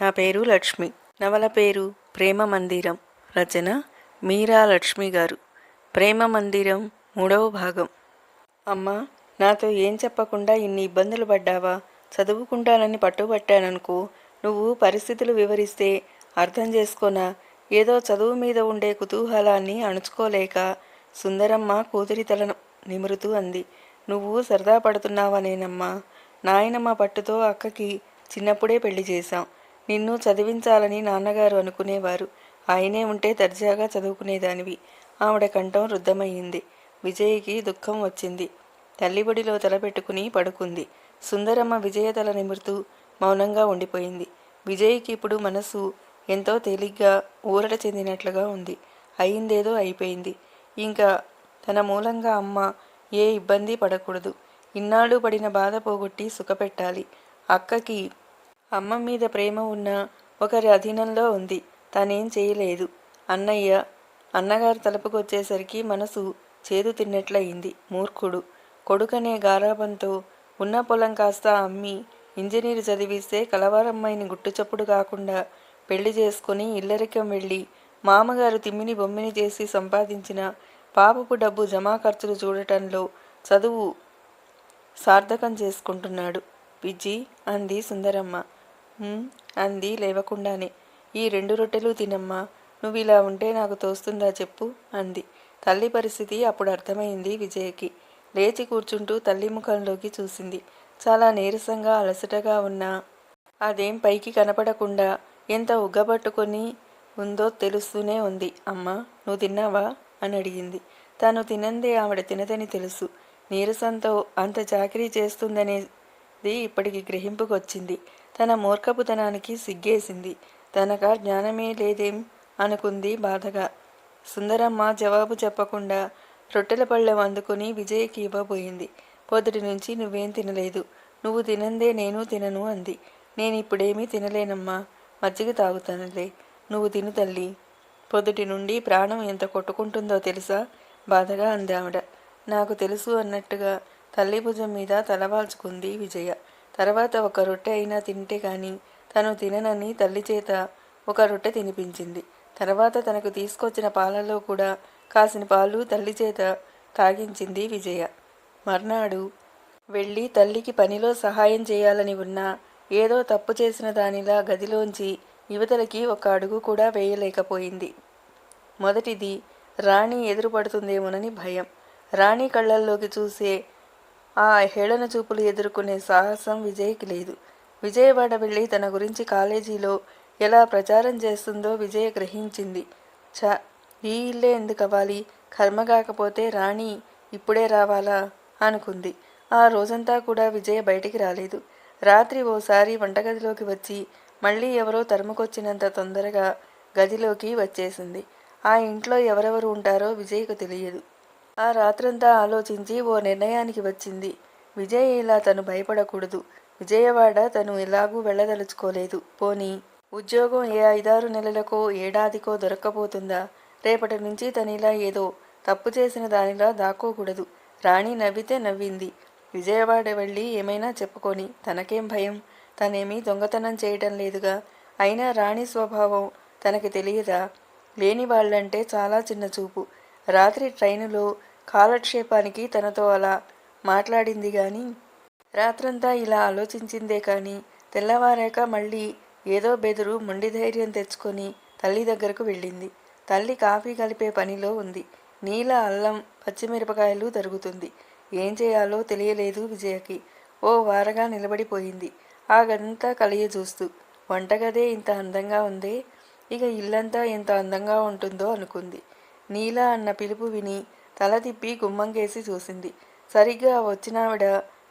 నా పేరు లక్ష్మి. నవల పేరు ప్రేమ మందిరం. రచన మీరా లక్ష్మి గారు. ప్రేమ మందిరం మూడవ భాగం. అమ్మా నాతో ఏం చెప్పకుండా ఇన్ని ఇబ్బందులు పడ్డావా? చదువుకుంటానని పట్టుబట్టాననుకో. నువ్వు పరిస్థితులు వివరిస్తే అర్థం చేసుకోనా? ఏదో చదువు మీద ఉండే కుతూహలాన్ని అణుచుకోలేక సుందరమ్మ కూతురి తలను నిమురుతూ అంది. నువ్వు సరదా పడుతున్నావనేనమ్మా. నాయనమ్మ పట్టుతో అక్కకి చిన్నప్పుడే పెళ్ళి చేశాం. నిన్ను చదివించాలని నాన్నగారు అనుకునేవారు. ఆయనే ఉంటే దర్జాగా చదువుకునేదానివి. ఆవిడ కంఠం రుద్ధమయ్యింది. విజయ్కి దుఃఖం వచ్చింది. తల్లిబడిలో తలపెట్టుకుని పడుకుంది. సుందరమ్మ విజయ తల నిమురుతూ మౌనంగా ఉండిపోయింది. విజయ్కి ఇప్పుడు మనసు ఎంతో తేలిగ్గా ఊరట చెందినట్లుగా ఉంది. అయిందేదో అయిపోయింది. ఇంకా తన మూలంగా అమ్మ ఏ ఇబ్బంది పడకూడదు. ఇన్నాళ్ళు పడిన బాధ పోగొట్టి సుఖపెట్టాలి. అక్కకి అమ్మ మీద ప్రేమ ఉన్న ఒకరి అధీనంలో ఉంది. తనేం చేయలేదు. అన్నయ్య అన్నగారు తలుపుకొచ్చేసరికి మనసు చేదు తిన్నట్లయింది. మూర్ఖుడు. కొడుకనే గారాబంతో ఉన్న పొలం కాస్త అమ్మి ఇంజనీరు చదివిస్తే కలవారమ్మాయిని గుట్టుచప్పుడు కాకుండా పెళ్ళి చేసుకుని ఇల్లరికం వెళ్ళి మామగారు తిమ్మిని బొమ్మిని చేసి సంపాదించిన పాపపు డబ్బు జమా ఖర్చులు చూడటంలో చదువు సార్థకం చేసుకుంటున్నాడు. పిజ్జి అంది సుందరమ్మ. అంది లేవకుండానే. ఈ రెండు రొట్టెలు తినమ్మా. నువ్వు ఇలా ఉంటే నాకు తోస్తుందా చెప్పు అంది. తల్లి పరిస్థితి అప్పుడు అర్థమైంది విజయకి. లేచి కూర్చుంటూ తల్లి ముఖంలోకి చూసింది. చాలా నీరసంగా అలసటగా ఉన్నా అదేం పైకి కనపడకుండా ఎంత ఉగ్గబట్టుకొని ఉందో తెలుస్తూనే ఉంది. అమ్మా నువ్వు తిన్నావా? అని అడిగింది. తాను తినందే ఆవిడ తినదని తెలుసు. నీరసంతో అంత చాకరీ చేస్తుందనేది ఇప్పటికి గ్రహింపుకొచ్చింది. తన మూర్ఖపుతనానికి సిగ్గేసింది. తనక జ్ఞానమే లేదేం? అనుకుంది బాధగా. సుందరమ్మ జవాబు చెప్పకుండా రొట్టెల పళ్ళెం అందుకుని విజయ్కి ఇవ్వబోయింది. పొద్దుటి నుంచి నువ్వేం తినలేదు. నువ్వు తినందే నేను తినను అంది. నేను ఇప్పుడేమీ తినలేనమ్మా. మజ్జిగ తాగుతానులే. నువ్వు తిను తల్లి. పొద్దుటి నుండి ప్రాణం ఎంత కొట్టుకుంటుందో తెలుసా? బాధగా అంది ఆవిడ నాకు తెలుసు అన్నట్టుగా తల్లి భుజం మీద తలవాల్చుకుంది విజయ. తర్వాత ఒక రొట్టె అయినా తింటే కానీ తను తిననని తల్లి చేత ఒక రొట్టె తినిపించింది. తర్వాత తనకు తీసుకొచ్చిన పాలలో కూడా కాసిన పాలు తల్లి చేత తాగించింది విజయ. మర్నాడు వెళ్ళి తల్లికి పనిలో సహాయం చేయాలని ఉన్నా ఏదో తప్పు చేసిన దానిలా గదిలోంచి యువతలకి ఒక అడుగు కూడా వేయలేకపోయింది. మొదటిది రాణి ఎదురుపడుతుందేమోనని భయం. రాణి కళ్ళల్లోకి చూసే ఆ హేళన చూపులు ఎదుర్కొనే సాహసం విజయ్కి లేదు. విజయవాడ వెళ్ళి తన గురించి కాలేజీలో ఎలా ప్రచారం చేస్తుందో విజయ గ్రహించింది. చ ఈ ఇల్లే ఎందుకు అవ్వాలి కర్మ కాకపోతే రాణి ఇప్పుడే రావాలా? అనుకుంది. ఆ రోజంతా కూడా విజయ బయటికి రాలేదు. రాత్రి ఓసారి వంటగదిలోకి వచ్చి మళ్ళీ ఎవరో తరుముకొచ్చినంత తొందరగా గదిలోకి వచ్చేసింది. ఆ ఇంట్లో ఎవరెవరు ఉంటారో విజయ్కు తెలియదు. ఆ రాత్రంతా ఆలోచించి ఓ నిర్ణయానికి వచ్చింది. విజయ్ ఇలా తను భయపడకూడదు. విజయవాడ తను ఎలాగూ వెళ్ళదలుచుకోలేదు. పోనీ ఉద్యోగం ఏ ఐదారు నెలలకో ఏడాదికో దొరక్కపోతుందా? రేపటి నుంచి తను ఇలా ఏదో తప్పు చేసిన దానిలా దాక్కోకూడదు. రాణి నవ్వితే నవ్వింది. విజయవాడ వెళ్ళి ఏమైనా చెప్పుకొని తనకేం భయం? తనేమీ దొంగతనం చేయటం లేదుగా? అయినా రాణి స్వభావం తనకి తెలియదా? లేని వాళ్ళంటే చాలా చిన్న చూపు. రాత్రి ట్రైనులో కాలక్షేపానికి తనతో అలా మాట్లాడింది గాని రాత్రంతా ఇలా ఆలోచించిందే కానీ తెల్లవారాక మళ్ళీ ఏదో బెదురు మొండి ధైర్యం తెచ్చుకొని తల్లి దగ్గరకు వెళ్ళింది. తల్లి కాఫీ కలిపే పనిలో ఉంది. నీల అల్లం పచ్చిమిరపకాయలు తరుగుతుంది. ఏం చేయాలో తెలియలేదు విజయకి. ఓ వారగా నిలబడిపోయింది. ఆ గదంతా కలియ చూస్తూ వంటగదే ఇంత అందంగా ఉందే? ఇక ఇల్లంతా ఎంత అందంగా ఉంటుందో అనుకుంది. నీలా అన్న పిలుపు విని తల తిప్పి గుమ్మంకేసి చూసింది. సరిగ్గా వచ్చినావిడ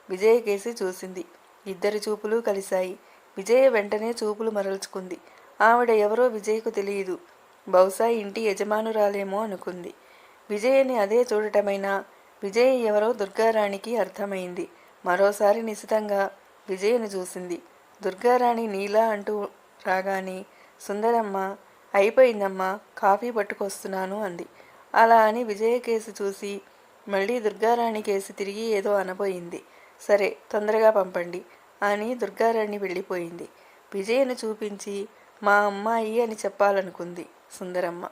విజయకేసి చూసింది. ఇద్దరి చూపులు కలిశాయి. విజయ వెంటనే చూపులు మరల్చుకుంది. ఆవిడ ఎవరో విజయ్కు తెలియదు. బహుశా ఇంటి యజమానురాలేమో అనుకుంది. విజయని అదే చూడటమైనా విజయ్ ఎవరో దుర్గారాణికి అర్థమైంది. మరోసారి నిశితంగా విజయను చూసింది. దుర్గారాణి నీలా అంటూ రాగానే సుందరమ్మ అయిపోయిందమ్మా కాఫీ పట్టుకొస్తున్నాను అంది. అలా అని విజయ కేసు చూసి మళ్ళీ దుర్గారాణి కేసు తిరిగి ఏదో అనబోయింది. సరే తొందరగా పంపండి అని దుర్గారాణి వెళ్ళిపోయింది. విజయను చూపించి మా అమ్మాయి అని చెప్పాలనుకుంది సుందరమ్మ.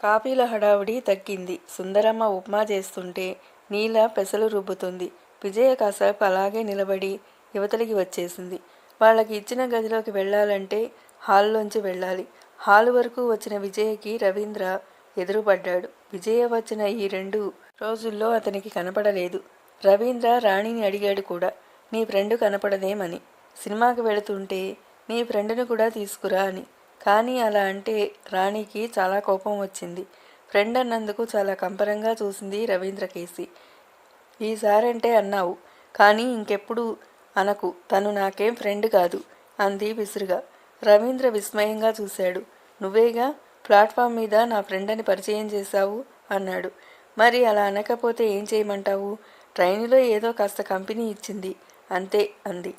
కాపీల హడావుడి తగ్గింది. సుందరమ్మ ఉప్మా చేస్తుంటే నీల పెసలు రుబ్బుతుంది. విజయ కాసేపు అలాగే నిలబడి యువతలకి వచ్చేసింది. వాళ్ళకి ఇచ్చిన గదిలోకి వెళ్ళాలంటే హాల్లోంచి వెళ్ళాలి. హాల్ వరకు వచ్చిన విజయకి రవీంద్ర ఎదురుపడ్డాడు. విజయ వచ్చిన ఈ రెండు రోజుల్లో అతనికి కనపడలేదు. రవీంద్ర రాణిని అడిగాడు కూడా నీ ఫ్రెండ్ కనపడదేమని. సినిమాకి వెళుతుంటే నీ ఫ్రెండ్ను కూడా తీసుకురా అని. కానీ అలా అంటే రాణికి చాలా కోపం వచ్చింది. ఫ్రెండ్ అన్నందుకు చాలా కంపరంగా చూసింది రవీంద్ర కేసి. ఈసారంటే అన్నావు కానీ ఇంకెప్పుడు అనకు. తను నాకేం ఫ్రెండ్ కాదు అంది విసురుగా. రవీంద్ర విస్మయంగా చూశాడు. నువ్వేగా? ప్లాట్ఫామ్ మీద నా ఫ్రెండ్ అని పరిచయం చేశావు అన్నాడు. మరి అలా అనకపోతే ఏం చేయమంటావు? ట్రైన్లో ఏదో కాస్త కంపెనీ ఇచ్చింది. అంతే అంది.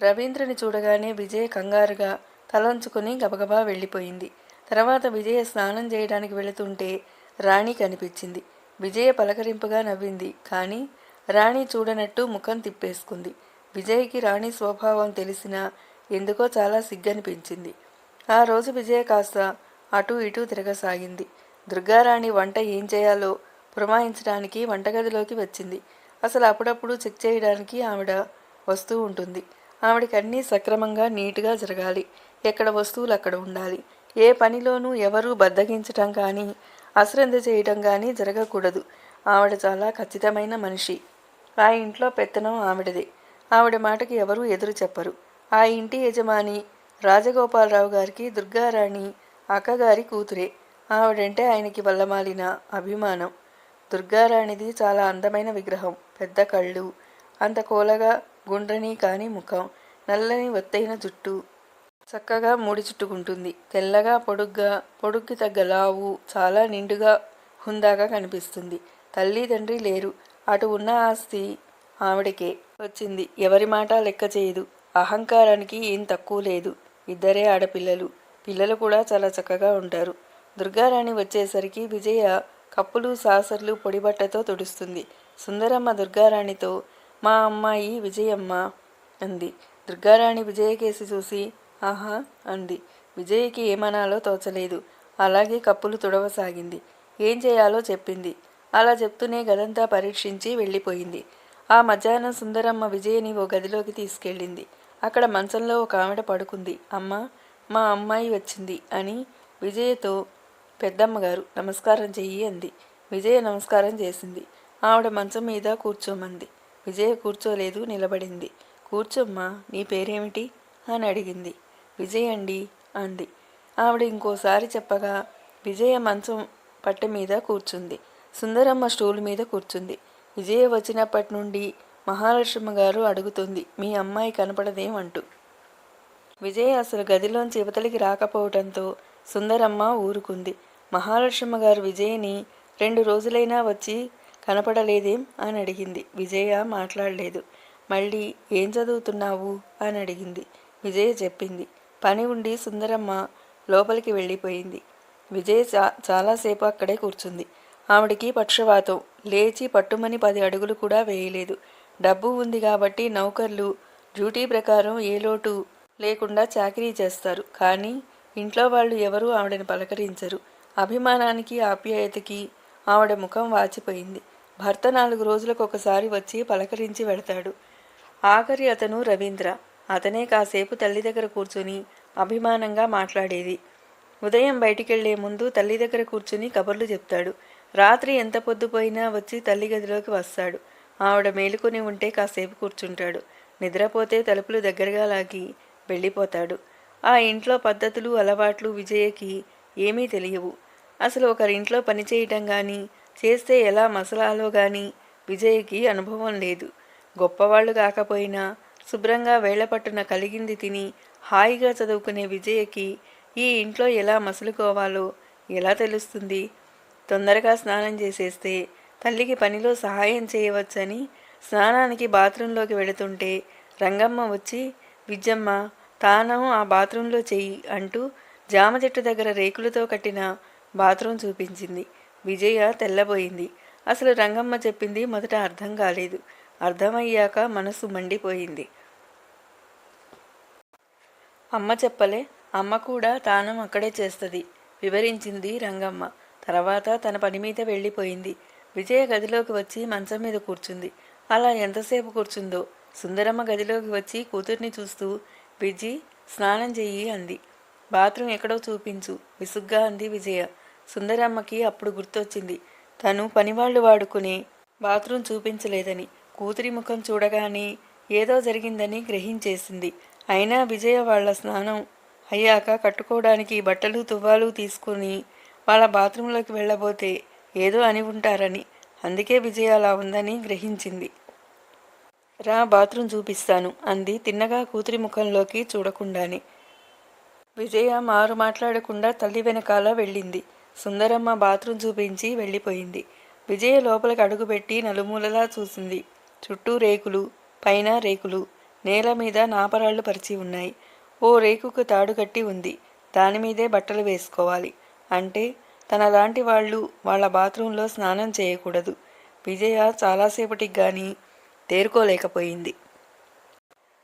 రవీంద్రని చూడగానే విజయ్ కంగారుగా తలంచుకుని గబగబా వెళ్ళిపోయింది. తర్వాత విజయ స్నానం చేయడానికి వెళుతుంటే రాణి కనిపించింది. విజయ పలకరింపుగా నవ్వింది. కానీ రాణి చూడనట్టు ముఖం తిప్పేసుకుంది. విజయ్కి రాణి స్వభావం తెలిసినా ఎందుకో చాలా సిగ్గనిపించింది. ఆ రోజు విజయ కాస్త అటు ఇటు తిరగసాగింది. దుర్గారాణి వంట ఏం చేయాలో పురమాయించడానికి వంటగదిలోకి వచ్చింది. అసలు అప్పుడప్పుడు చెక్ చేయడానికి ఆవిడ వస్తూ ఉంటుంది. ఆవిడకి అన్నీ సక్రమంగా నీట్గా జరగాలి. ఎక్కడ వస్తువులు అక్కడ ఉండాలి. ఏ పనిలోనూ ఎవరూ బద్దగించటం కానీ అశ్రద్ధ చేయటం కానీ జరగకూడదు. ఆవిడ చాలా ఖచ్చితమైన మనిషి. ఆ ఇంట్లో పెత్తనం ఆవిడదే. ఆవిడ మాటకి ఎవరూ ఎదురు చెప్పరు. ఆ ఇంటి యజమాని రాజగోపాలరావు గారికి దుర్గారాణి అక్కగారి కూతురే. ఆవిడంటే ఆయనకి వల్లమాలిన అభిమానం. దుర్గారాణిది చాలా అందమైన విగ్రహం. పెద్ద కళ్ళు అంత కోలగా గుండ్రని కాని ముఖం నల్లని ఒత్తైన జుట్టు. చక్కగా ముడి చుట్టుకుంటుంది. తెల్లగా పొడుగ్గా పొడుగ్కి తగ్గ లావు చాలా నిండుగా హుందాగా కనిపిస్తుంది. తల్లి తండ్రి లేరు. అటు ఉన్న ఆస్తి ఆవిడకే వచ్చింది. ఎవరి మాట లెక్క చేయదు. అహంకారానికి ఏం తక్కువ లేదు. ఇద్దరే ఆడపిల్లలు. పిల్లలు కూడా చాలా చక్కగా ఉంటారు. దుర్గారాణి వచ్చేసరికి విజయ కప్పులు సాసర్లు పొడిబట్టతో తుడుస్తుంది. సుందరమ్మ దుర్గారాణితో మా అమ్మాయి విజయమ్మ అంది. దుర్గారాణి విజయకేసి చూసి ఆహా అంది. విజయ్కి ఏమనాలో తోచలేదు. అలాగే కప్పులు తుడవసాగింది. ఏం చేయాలో చెప్పింది. అలా చెప్తూనే గదంతా పరీక్షించి వెళ్ళిపోయింది. ఆ మధ్యాహ్నం సుందరమ్మ విజయని ఓ గదిలోకి తీసుకెళ్ళింది. అక్కడ మంచంలో ఒక ఆవిడ పడుకుంది. అమ్మ మా అమ్మాయి వచ్చింది అని విజయతో పెద్దమ్మగారు నమస్కారం చెయ్యి అంది. విజయ నమస్కారం చేసింది. ఆవిడ మంచం మీద కూర్చోమంది. విజయ కూర్చోలేదు నిలబడింది. కూర్చోమ్మా నీ పేరేమిటి? అని అడిగింది. విజయ్ అండి అంది. ఆవిడ ఇంకోసారి చెప్పగా విజయ మంచం పట్టె మీద కూర్చుంది. సుందరమ్మ స్టూల్ మీద కూర్చుంది. విజయ వచ్చినప్పటి నుండి మహాలక్ష్మి గారు అడుగుతుంది మీ అమ్మాయి కనపడదేమంటూ? విజయ అసలు గదిలోంచి యువతలికి రాకపోవడంతో సుందరమ్మ ఊరుకుంది. మహాలక్ష్మి గారు విజయని రెండు రోజులైనా వచ్చి కనపడలేదేం అని అడిగింది. విజయ మాట్లాడలేదు. మళ్ళీ ఏం చదువుతున్నావు? అని అడిగింది. విజయ చెప్పింది. పని ఉండి సుందరమ్మ లోపలికి వెళ్ళిపోయింది. విజయ్ చా చాలాసేపు అక్కడే కూర్చుంది. ఆవిడికి పక్షవాతం. లేచి పట్టుమని పది అడుగులు కూడా వేయలేదు. డబ్బు ఉంది కాబట్టి నౌకర్లు డ్యూటీ ప్రకారం ఏ లోటు లేకుండా చాకరీ చేస్తారు. కానీ ఇంట్లో వాళ్ళు ఎవరూ ఆవిడని పలకరించరు. అభిమానానికి ఆప్యాయతకి ఆవిడ ముఖం వాచిపోయింది. భర్త నాలుగు రోజులకు ఒకసారి వచ్చి పలకరించి వెడతాడు ఆఖరి అతను రవీంద్ర. అతనే కాసేపు తల్లి దగ్గర కూర్చుని అభిమానంగా మాట్లాడేది. ఉదయం బయటికెళ్ళే ముందు తల్లి దగ్గర కూర్చుని కబుర్లు చెప్తాడు. రాత్రి ఎంత పొద్దుపోయినా వచ్చి తల్లి గదిలోకి వస్తాడు. ఆవిడ మేలుకొని ఉంటే కాసేపు కూర్చుంటాడు. నిద్రపోతే తలుపులు దగ్గరగా లాగి వెళ్ళిపోతాడు. ఆ ఇంట్లో పద్ధతులు అలవాట్లు విజయకి ఏమీ తెలియవు. అసలు ఒకరింట్లో పని చేయటం కానీ చేస్తే ఎలా మసలాలో కానీ విజయ్కి అనుభవం లేదు. గొప్పవాళ్ళు కాకపోయినా శుభ్రంగా వేళ్ళపట్టున కలిగింది తిని హాయిగా చదువుకునే విజయకి ఈ ఇంట్లో ఎలా మసులుకోవాలో ఎలా తెలుస్తుంది? తొందరగా స్నానం చేసేస్తే తల్లికి పనిలో సహాయం చేయవచ్చని స్నానానికి బాత్రూంలోకి వెళుతుంటే రంగమ్మ వచ్చి విజ్జమ్మ తానం ఆ బాత్రూంలో చెయ్యి అంటూ జామ చెట్టు దగ్గర రేకులతో కట్టిన బాత్రూం చూపించింది. విజయ తెల్లబోయింది. అసలు రంగమ్మ చెప్పింది మొదట అర్థం కాలేదు. అర్థమయ్యాక మనసు మండిపోయింది. అమ్మ చెప్పలే అమ్మ కూడా తానం అక్కడే చేస్తుంది వివరించింది రంగమ్మ. తర్వాత తన పని మీద వెళ్ళిపోయింది. విజయ గదిలోకి వచ్చి మంచం మీద కూర్చుంది. అలా ఎంతసేపు కూర్చుందో? సుందరమ్మ గదిలోకి వచ్చి కూతుర్ని చూస్తూ విజి స్నానం చెయ్యి అంది. బాత్రూమ్ ఎక్కడో చూపించు విసుగ్గా అంది విజయ. సుందరమ్మకి అప్పుడు గుర్తొచ్చింది. తను పనివాళ్ళు వాడుకుని బాత్రూమ్ చూపించలేదని కూతురి ముఖం చూడగానే ఏదో జరిగిందని గ్రహించేసింది. అయినా విజయ వాళ్ళ స్నానం అయ్యాక కట్టుకోవడానికి బట్టలు తువ్వాలు తీసుకుని వాళ్ళ బాత్రూంలోకి వెళ్ళబోతే ఏదో అని ఉంటారని. అందుకే విజయ అలా ఉందని గ్రహించింది. రా బాత్రూమ్ చూపిస్తాను అంది తిన్నగా కూతురి ముఖంలోకి చూడకుండానే. విజయ మారు మాట్లాడకుండా తల్లి వెనకాల వెళ్ళింది. సుందరమ్మ బాత్రూమ్ చూపించి వెళ్ళిపోయింది. విజయ లోపలికి అడుగుపెట్టి నలుమూలలా చూసింది. చుట్టూ రేకులు పైన రేకులు నేల మీద నాపరాళ్ళు పరిచి ఉన్నాయి. ఓ రేకుకు తాడు కట్టి ఉంది. దానిమీదే బట్టలు వేసుకోవాలి. అంటే తనలాంటి వాళ్ళు వాళ్ళ బాత్రూంలో స్నానం చేయకూడదు. విజయ చాలాసేపటికి కానీ తేరుకోలేకపోయింది.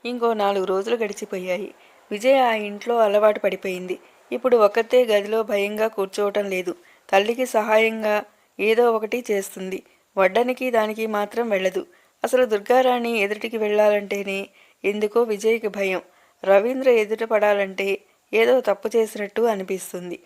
ఇంకో నాలుగు రోజులు గడిచిపోయాయి. విజయ ఆ ఇంట్లో అలవాటు పడిపోయింది. ఇప్పుడు ఒకతే గదిలో భయంగా కూర్చోవటం లేదు. తల్లికి సహాయంగా ఏదో ఒకటి చేస్తుంది. వడ్డానికి దానికి మాత్రం వెళ్ళదు. అసలు దుర్గారాణి ఎదుటికి వెళ్ళాలంటేనే ఎందుకో విజయ్కి భయం. రవీంద్ర ఎదుట పడాలంటే ఏదో తప్పు చేసినట్టు అనిపిస్తుంది.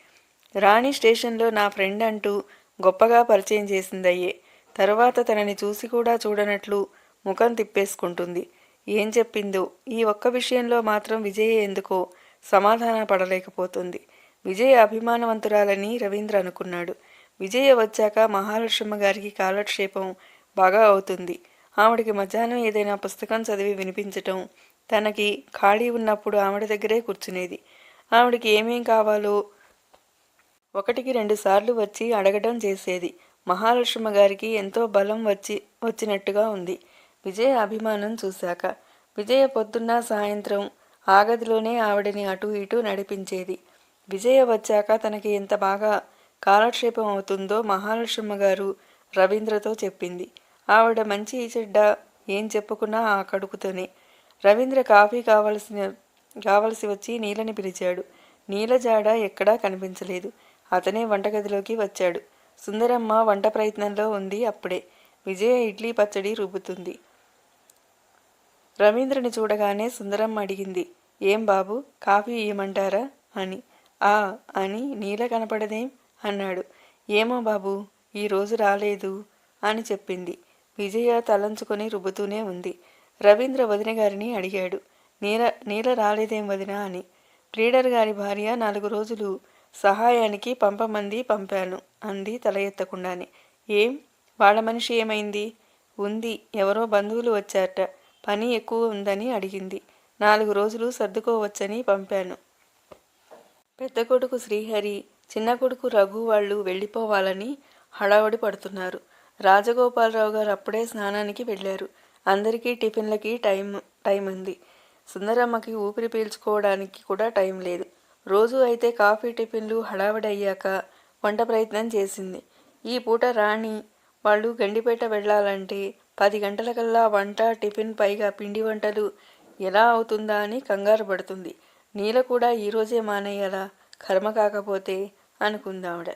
రాణి స్టేషన్లో నా ఫ్రెండ్ అంటూ గొప్పగా పరిచయం చేసిందయ్యే. తర్వాత తనని చూసి కూడా చూడనట్లు ముఖం తిప్పేసుకుంటుంది. ఏం చెప్పిందో ఈ ఒక్క విషయంలో మాత్రం విజయ ఎందుకో సమాధాన పడలేకపోతుంది. విజయ అభిమానవంతురాలని రవీంద్ర అనుకున్నాడు. విజయ వచ్చాక మహాలక్ష్మ గారికి కాలక్షేపం బాగా అవుతుంది. ఆవిడకి మధ్యాహ్నం ఏదైనా పుస్తకం చదివి వినిపించటం తనకి ఖాళీ ఉన్నప్పుడు ఆవిడ దగ్గరే కూర్చునేది. ఆవిడకి ఏమేం కావాలో ఒకటికి రెండుసార్లు వచ్చి అడగడం చేసేది. మహాలక్ష్మ గారికి ఎంతో బలం వచ్చి వచ్చినట్టుగా ఉంది. విజయ అభిమానం చూశాక. విజయ పొద్దున్న సాయంత్రం ఆగదిలోనే ఆవిడని అటు ఇటు నడిపించేది. విజయ వచ్చాక తనకి ఎంత బాగా కాలక్షేపం అవుతుందో మహాలక్ష్మ గారు రవీంద్రతో చెప్పింది. ఆవిడ మంచి చెడ్డ ఏం చెప్పుకున్నా ఆ కడుకుతోనే రవీంద్ర కాఫీ కావలసిన కావలసి వచ్చి నీలని పిలిచాడు. నీలజాడ ఎక్కడా కనిపించలేదు. అతనే వంటగదిలోకి వచ్చాడు. సుందరమ్మ వంట ప్రయత్నంలో ఉంది అప్పుడే. విజయ ఇడ్లీ పచ్చడి రుబ్బుతుంది. రవీంద్రని చూడగానే సుందరమ్మ అడిగింది ఏం బాబు కాఫీ ఇయ్యమంటారా? అని. ఆ అని. నీల కనపడదేం? అన్నాడు. ఏమో బాబు ఈరోజు రాలేదు అని చెప్పింది. విజయ తలంచుకొని రుబ్బుతూనే ఉంది. రవీంద్ర వదిన గారిని అడిగాడు. నీల నీల రాలేదేం వదిన? అని. లీడర్ గారి భార్య నాలుగు రోజులు సహాయానికి పంపమంది పంపాను అంది తల ఎత్తకుండానే. ఏం? వాళ్ళ మనిషి ఏమైంది? ఉంది ఎవరో బంధువులు వచ్చారట. పని ఎక్కువ ఉందని అడిగింది. నాలుగు రోజులు సర్దుకోవచ్చని పంపాను. పెద్ద కొడుకు శ్రీహరి చిన్న కొడుకు రఘు వాళ్ళు వెళ్ళిపోవాలని హడావడి పడుతున్నారు. రాజగోపాలరావు గారు అప్పుడే స్నానానికి వెళ్ళారు. అందరికీ టిఫిన్లకి టైం టైం ఉంది. సుందరమ్మకి ఊపిరి పీల్చుకోవడానికి కూడా టైం లేదు. రోజు అయితే కాఫీ టిఫిన్లు హడావడి అయ్యాక వంట ప్రయత్నం చేసింది. ఈ పూట రాణి వాళ్ళు గండిపేట వెళ్ళాలంటే పది గంటలకల్లా వంట టిఫిన్ పైగా పిండి వంటలు ఎలా అవుతుందా అని కంగారు పడుతుంది. నీల కూడా ఈరోజే మానేయాలా? కర్మ కాకపోతే అనుకుందావిడ.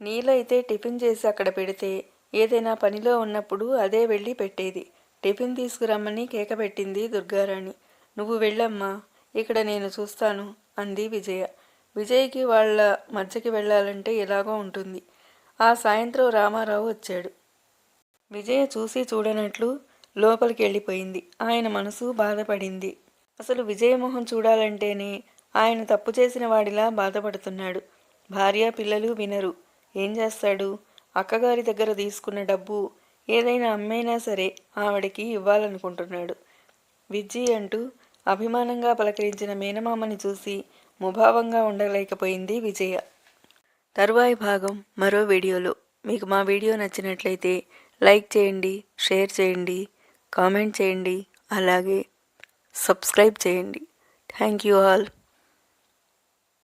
నీల అయితే టిఫిన్ చేసి అక్కడ పెడితే ఏదైనా పనిలో ఉన్నప్పుడు అదే వెళ్ళి పెట్టేది. టిఫిన్ తీసుకురమ్మని కేక పెట్టింది దుర్గారాణి. నువ్వు వెళ్ళమ్మా ఇక్కడ నేను చూస్తాను. అంది విజయ. విజయ్కి వాళ్ళ మధ్యకి వెళ్ళాలంటే ఎలాగో ఉంటుంది. ఆ సాయంత్రం రామారావు వచ్చాడు. విజయ చూసి చూడనట్లు లోపలికి వెళ్ళిపోయింది. ఆయన మనసు బాధపడింది. అసలు విజయమోహన్ చూడాలంటేనే ఆయన తప్పు చేసిన వాడిలా బాధపడుతున్నాడు. భార్య పిల్లలు వినరు. ఏం చేస్తాడు? అక్కగారి దగ్గర తీసుకున్న డబ్బు ఏదైనా అమ్మైనా సరే ఆవిడకి ఇవ్వాలనుకుంటున్నాడు. విజ్జి అంటూ అభిమానంగా పలకరించిన మేనమామని చూసి ముభావంగా ఉండలేకపోయింది విజయ. తరువాయి భాగం మరో వీడియోలో. మీకు మా వీడియో నచ్చినట్లయితే లైక్ చేయండి షేర్ చేయండి కామెంట్ చేయండి అలాగే సబ్స్క్రైబ్ చేయండి. Thank you all.